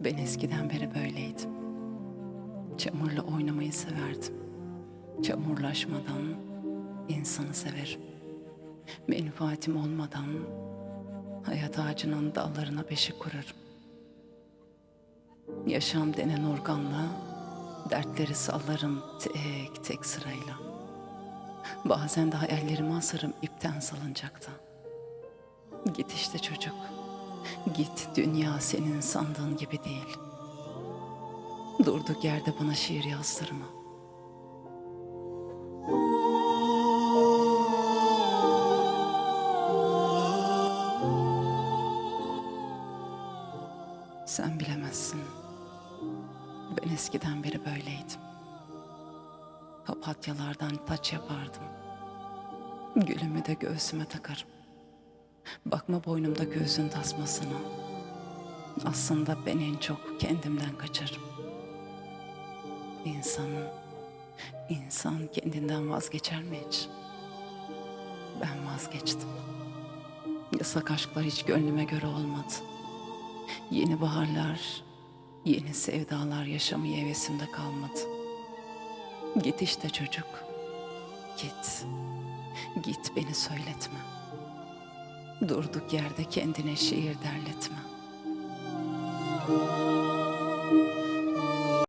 Ben eskiden beri böyleydim. Çamurla oynamayı severdim. Çamurlaşmadan insanı severim. Menfaatim olmadan hayat ağacının dallarına beşik kurarım. Yaşam denen organla dertleri sallarım tek tek sırayla. Bazen de hayallerimi asarım ipten salıncakta. Git işte çocuk. Git dünya senin sandığın gibi değil. Durduk yerde bana şiir yazdırma. Sen bilemezsin. Ben eskiden beri böyleydim. Papatyalardan taç yapardım. Gülümü de göğsüme takarım. Bakma boynumda göğsün tasmasına. Aslında ben en çok kendimden kaçarım. İnsan, insan kendinden vazgeçer mi hiç? Ben vazgeçtim. Yasak aşklar hiç gönlüme göre olmadı. Yeni baharlar, yeni sevdalar yaşamaya hevesimde kalmadı. Git işte çocuk. Git. Git beni söyletme. Durduk yerde kendine şiir derletme.